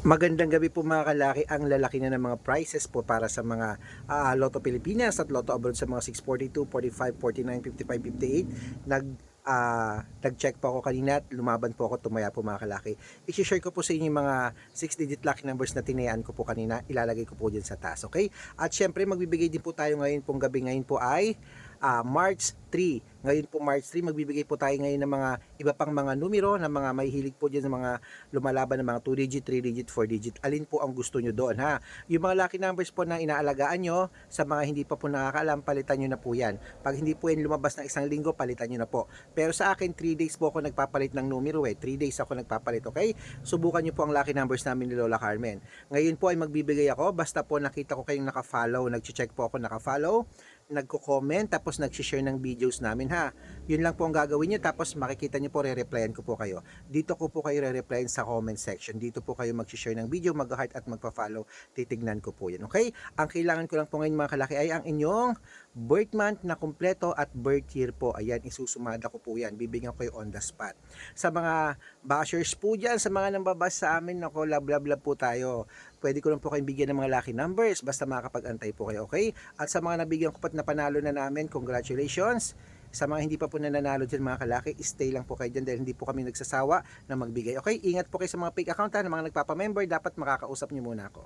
Magandang gabi po mga kalaki. Ang lalaki na ng mga prices po para sa mga ah, Lotto Pilipinas at Lotto Abroad sa mga 642, 45, 49, 55, 58. Nag ah, nag-check po ako kanina at lumaban po ako tumaya po mga kalaki. I-share ko po sa inyo yung mga 6-digit lucky numbers na tinayaan ko po kanina. Ilalagay ko po dyan sa taas, okay? At syempre magbibigay din po tayo ngayon pong gabi ngayon po ay ah, March 3. Ngayon po March 3, magbibigay po tayo ngayon ng mga iba pang mga numero na mga may hilig po dyan ng mga lumalaban ng mga 2 digit, 3 digit, 4 digit. Alin po ang gusto nyo doon ha? Yung mga lucky numbers po na inaalagaan nyo, sa mga hindi pa po nakakaalam, palitan nyo na po yan. Pag hindi po yan lumabas ng isang linggo, palitan nyo na po. Pero sa akin, 3 days po ako nagpapalit ng numero eh. 3 days ako nagpapalit, okay? Subukan nyo po ang lucky numbers namin ni Lola Carmen. Ngayon po ay magbibigay ako, basta po nakita ko kayong naka-follow, nag-check po ako naka-follow, nagko-comment, tapos nag-share ng videos namin ha. Yun lang po ang gagawin nyo, tapos makikita nyo po, re-replyan ko po kayo. Dito ko po kayo re-replyan sa comment section. Dito po kayo mag-share ng video, mag-heart at magpa-follow. Titignan ko po yan, okay? Ang kailangan ko lang po ngayon mga kalaki ay ang inyong birth month na kumpleto at birth year po. Ayan, isusumada ko po yan. Bibigyan ko kayo on the spot. Sa mga bashers po dyan, sa mga nambabas sa amin, nako, love po tayo. Pwede ko lang po kayong bigyan ng mga lucky numbers basta makakapag-antay po kayo, okay? At sa mga nabigyan ko pat na panalo na namin, congratulations! Sa mga hindi pa po nananalo dyan mga kalaki, stay lang po kayo dyan dahil hindi po kami nagsasawa na magbigay. Okay, ingat po kayo sa mga fake account ha, ng mga nagpapamember, dapat makakausap nyo muna ako.